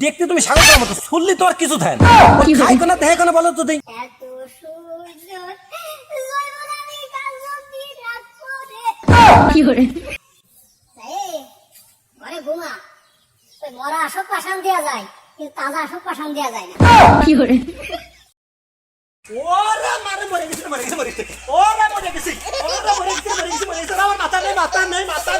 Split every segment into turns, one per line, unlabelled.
দেখতে তুমি সাগরের মতো শুনলি তো আর কিছু থাকে না। খাই কোনা দেহে কোনা বলো তো দেই
কি করে? যায় কিন্তু তাজা যায়
কি মাথা নেই মাথা নেই মাথা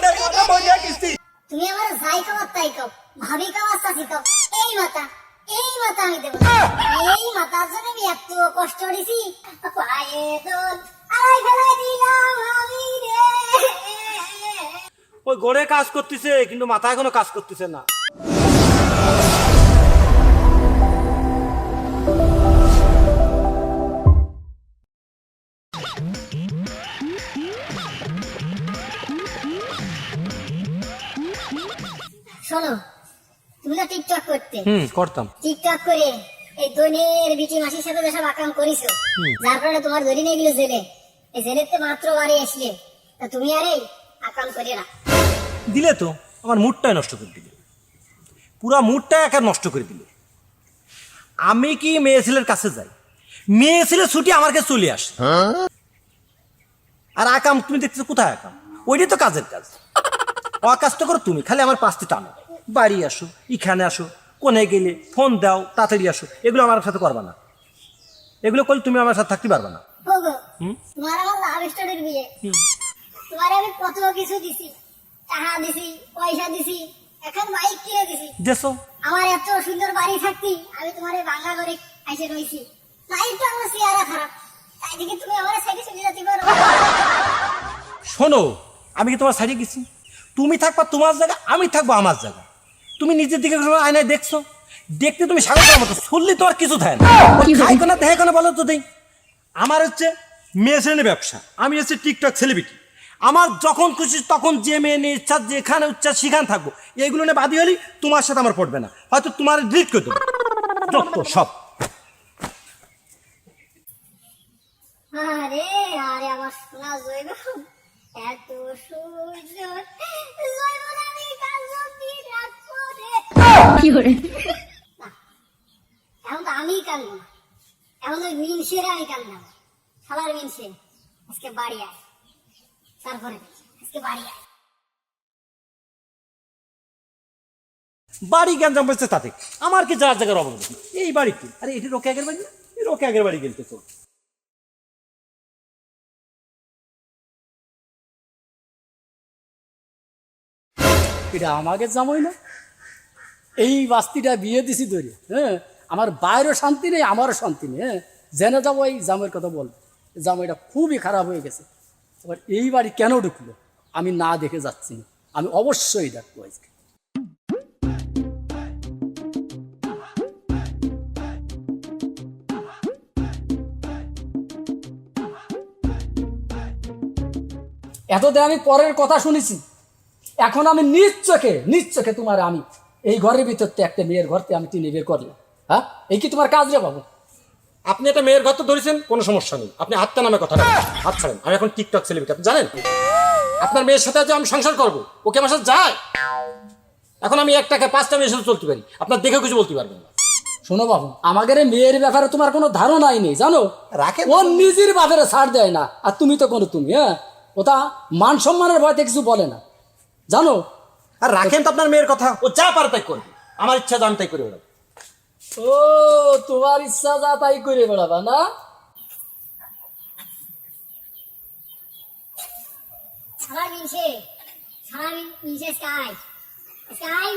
তুমি আমার যাই খাবার তাই খাও, ভাবি খাবার চাষি খাও। এই মাথা এই মাথা আমি দেবো এই মাথার জন্য আমি এত কষ্ট করেছি।
ওই গড়ে কাজ করতেছে, কিন্তু মাথা এখনও কাজ করতেছে না।
শোনো তুমি তো টিকটক করতে।
হুম করতাম।
টিকটক করে এই দৈনের বিটি মাসির সাথে আকাম করিছো যার কারণে তোমার ধরি নিয়ে গেলো জেলে। এই মাত্র বাড়ি আসলে। তা তুমি আর এই আকাম করি না।
দিলে তো আমার মুডটাই নষ্ট করে দিলে। পুরা মুডটা একা নষ্ট করে দিলে। আমি কি মেয়ে ছেলের কাছে যাই? মেয়ে ছেলে ছুটি আমার কাছে চলে আসে। আর আকাম তুমি দেখতেছো কোথায় আকাম? ওইটাই তো কাজের কাজ। অকাজ তো করো তুমি খালি আমার পাশে টানো। বাড়ি আসো এখানে আসো কোনে গেলে ফোন দাও তাড়াতাড়ি আসো এগুলো আমার সাথে করবা না। এগুলো করলে তুমি আমার সাথে থাকতে পারবা না।
তোমার আমার লাভ স্টোরির বিয়ে। তোমার আমি কত কিছু দিছি টাকা দিছি পয়সা দিছি এখন বাইক কিনে দিছি।
দেশো
আমার এত সুন্দর বাড়ি থাকতি আমি তোমার এই বাংলা করে এসে রয়েছি। লাইফ তো আমার চেহারা খারাপ। তাই থেকে তুমি আমার সাইডে চলে যেতে পারো।
শোনো আমি কি তোমার সাইডে গেছি? তুমি থাকবা তোমার জায়গা আমি থাকব আমার জায়গা তুমি নিজের দিকে কোনো আয়নায় দেখছ? দেখতে তুমি স্বাগতের মতো শুনলি তোমার কিছু থাকে না। খাই কোনা দেহে কোনা বলো তো দেই। আমার হচ্ছে মেয়ে ছেলে ব্যবসা। আমি হচ্ছে টিকটক সেলিব্রিটি আমার যখন খুশি তখন যে মেয়ে নিয়ে ইচ্ছা যেখানে ইচ্ছা সেখানে থাকব। এইগুলো নিয়ে বাদি হলেই তোমার সাথে আমার পড়বে না। হয়তো তোমার ডিলিট করে দেবো। সব।
আরে আরে আমার সোনা জৈব এত সূর্য জৈব এখন তো আমিই কান্দবো এখন ওই মিনসের আমি কান্দাম সবার মিনসে আজকে বাড়ি আয়। তারপরে আজকে বাড়ি আয়।
বাড়ি জ্ঞান জানবে তাতে? আমার কি যার জায়গার অভাব এই বাড়িতে আরে এটি রোকে আগের বাড়ি না? এই রোকে আগের বাড়ি গেলতে তো।
এটা আমাকে জামাই না? এই বাস্তিটা বিয়ে দিছি ধরে হ্যাঁ? আমার বাইরেও শান্তি নেই, আমারও শান্তি নেই হ্যাঁ? জেনে যাব এই জামাইয়ের কথা বল। জামাইটা খুবই খারাপ হয়ে গেছে। এবার এই বাড়ি কেন ঢুকলো? আমি না দেখে যাচ্ছি না। আমি অবশ্যই দেখব আজকে। এতদিন আমি পরের কথা শুনেছি। এখন আমি নিজ চোখে নিজ চোখে তোমার আমি। এই ঘরের ভিতর থেকে একটা মেয়ের ঘরতে আমি টেনে বের করলাম। হ্যাঁ? এই কি তোমার কাজ রে বাবু?
আপনি একটা মেয়ের ঘর তো ধরেছেন কোনো সমস্যা নেই। আপনি আত্মা নামে কথা বলেন। হাত ছাড়েন। আমি এখন টিকটক সেলিব্রিটি আপনি জানেন? আপনার মেয়ের সাথে আমি সংসার করব। ওকে আমার সাথে যায়? এখন আমি এক টাকা পাঁচটা মেয়ের সাথে চলতে পারি। আপনার দেখে কিছু বলতে পারবেন না।
শোনো বাবু আমাদের মেয়ের ব্যাপারে তোমার কোনো ধারণাই নেই জানো?
রাখেন
ও নিজের বাপের ছাড় দেয় না। আর তুমি তো কোনো তুমি হ্যাঁ? ওটা মান সম্মানের ভয়তে কিছু বলে না। জানো
আর রাখেন তো আপনার মেয়ের কথা। ও যা পারে তাই করবে। আমার ইচ্ছা আমি তাই করে বেড়াবো।
ও তোমার ইচ্ছা যা তাই করে বেড়াবা না?
স্কাই। স্কাই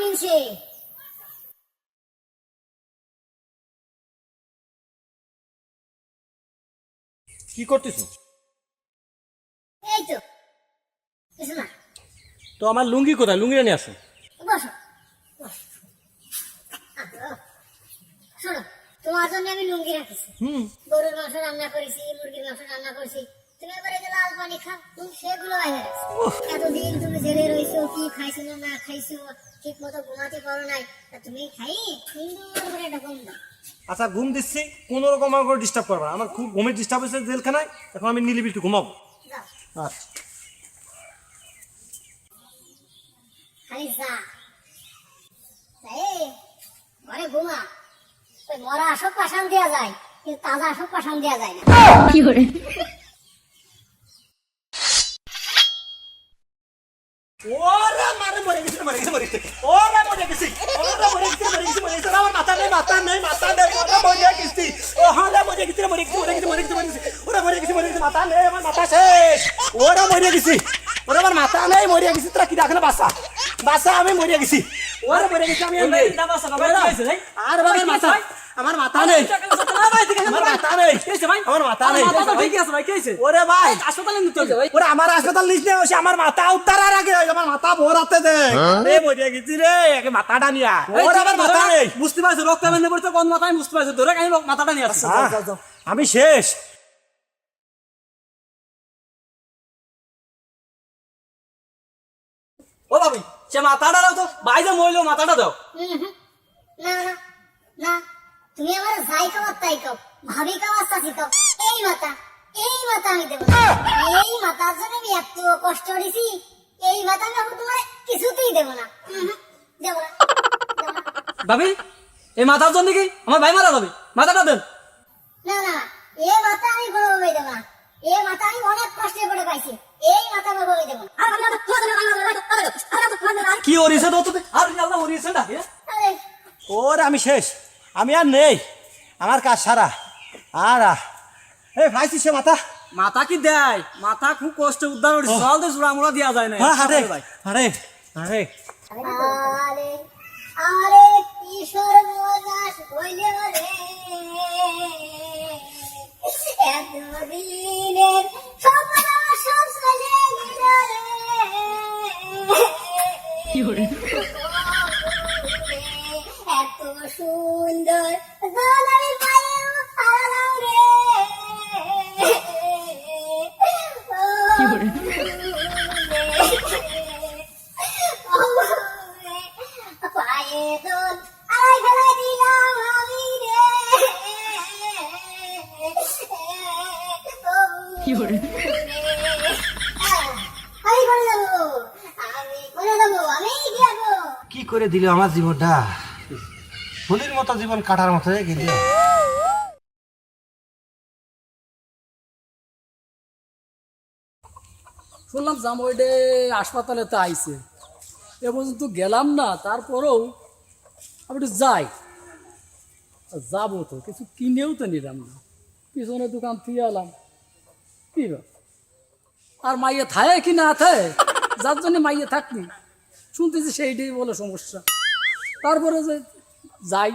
কি করতেছো
এই তো কিছু না।
তো আমার লুঙ্গি কোথায়? লুঙ্গিটা নিয়ে আসো।
তোমার জন্য আমি লুঙ্গি রাখিছি।
হুম।
গরুর মাংস রান্না করেছি মুরগির মাংস রান্না করেছি। তুমি এবার এই যে লাল পানি খাও তুমি সেগুলো বাইরে এতদিন তুমি জেলে রয়েছো কি খাইছো না খাইছো ঠিক মতো ঘুমাতে পারো নাই। তুমি খাই সুন্দর করে একটা ঘুম
আচ্ছা ঘুম দিচ্ছি কোনো রকম আমার ডিস্টার্ব করবে আমার খুব ঘুমের ডিস্টার্ব হয়েছে জেলখানায় এখন আমি নিলিবি একটু ঘুমাবো। আচ্ছা।
খালি যা এই ঘুমা ওই মরা আসক পাশান দেওয়া যায় কিন্তু তাজা আসক পাশান দেওয়া যায় না
Fiore,
ওরা মারে মরে গেছে মরে গেছে মরে গেছে ওরা মরে গেছে ওরা মরে গেছে মরে গেছে মরে গেছে আমার মাথা নেই মাথা নেই মাথা নেই ওরা মরে গেছে ও হালা মরে গেছে মরে গেছে মরে গেছে মরে গেছে মরে গেছে ওরা মরে গেছে মরে গেছে মাথা নেই আমার মাথা শেষ ওরা মরে গেছে ওরা আমার মাথা নেই মরে গেছে তোরা কি দেখো না বাসা বাসা আমি মরে গেছি। ওরা মরে গেছে আমি আর নেই। আর বাবার মাথা আমার মাথা নেই। আমার মাথা নেই আমার মাথা নেই। ওরে ভাই। ওরে আমার হাসপাতাল নিস না ওসে আমার মাথা উত্তরার আগে আমার মাথা ভরাতে দে। রে মরে গেছি রে একে মাথাটা নিয়া ওরে আমার মাথা নেই।
বুঝতে পারছ রক্ত বেঁধে পড়ছে কোন মাথায় বুঝতে পারছ? ধরে আমি মাথাটা নিয়ে আসছি
আমি শেষ।
ও ভাবি সে মাথাটা দাও তো বাইরে মহিলা মাথাটা দাও।
না না তুমি আমার যাই খাবার তাই খাও ভাবি খাওয়ার চাষি খাও। এই মাথা এই মাথা আমি দেবো। এই মাথার জন্য আমি এত কষ্ট করেছি এই মাথা আমি তোমার কিছুতেই দেবো না। দেবো না
ভাবি এই মাথার জন্য কি আমার ভাই মারা যাবে? মাথাটা দেন।
না না এ মাথা আমি কোনোভাবেই দেবো না। এ মাথা আমি অনেক কষ্টে করে পাইছি এই মাথা কোনোভাবেই দেবো না।
কি ওরিছে তো তোদের আর আল্লাহ ওরিছে না
আরে,
ওরে আমি শেষ। আমি আর নেই। আমার কাজ সারা। আর এই ভাইছি সে মাথা।
মাথা কি দেয়? মাথা খুব কষ্ট উদ্ধার করেছে জল দিয়ে চূড়া মুড়া দেওয়া যায় না।
হ্যাঁ, আরে আরে আরে
আরে আরে কি সর্বনাশ হইলে রে। এতদিনের স্বপ্ন সব চলে গেল রে করে
দিল আমার জীবনটা। ফুলের মতো জীবন কাটার মতো হয়ে গেল
শুনলাম জামইডে হাসপাতালে তো আইছে। এ পর্যন্ত গেলাম না, তারপরেও আমি একটু যাই। যাব তো, কিছু কিনেও তো নিলাম না। পিছনে দোকান থেকে এলাম। কি আর মাইয়ে থায় কি না থায়? যার জন্য মাইয়ে থাকনি শুনতেছি সেইটাই বলে সমস্যা। তারপরে যে যাই।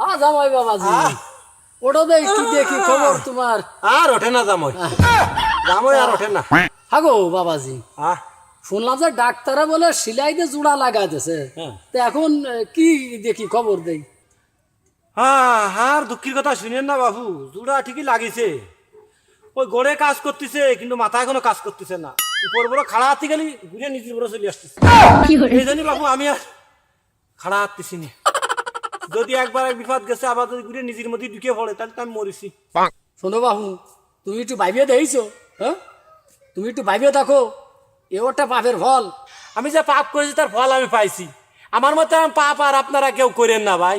আ জামাই বাবাজি। ওটা দেখ কি দেখি খবর তোমার?
আর ওঠে না জামই। জামই আর ওঠে না।
হাগো বাবাজি।
আহ।
শুনলাম যে ডাক্তাররা বলে সিলাইতে জোড়া লাগাইতেছে
হ্যাঁ।
তো এখন কি দেখি খবর দেই?
আর দুঃখের কথা শুনেন না বাবু জুড়া ঠিকই লাগিছে। ওই গড়ে কাজ করতেছে কিন্তু মাথা এখনও কাজ করতেছে না। উপর বড় খাড়া হাতি গেলি ঘুরে নিচের বড় চলে আসতেছে। এই জন্যই বাবু আমি আর খাড়া হাঁটতেছি না যদি একবার এক বিপদ গেছে আবার যদি ঘুরে নিজের মধ্যে ঢুকে পড়ে তাহলে তো আমি মরেছি।
শোনো বাবু তুমি একটু ভাবিয়ে দেখছ হ্যাঁ? তুমি একটু ভাবিয়ে দেখো এ ওটা পাপের ফল।
আমি যে পাপ করেছি তার ফল আমি পাইছি। আমার মতো পাপ আর আপনারা কেউ করেন না ভাই।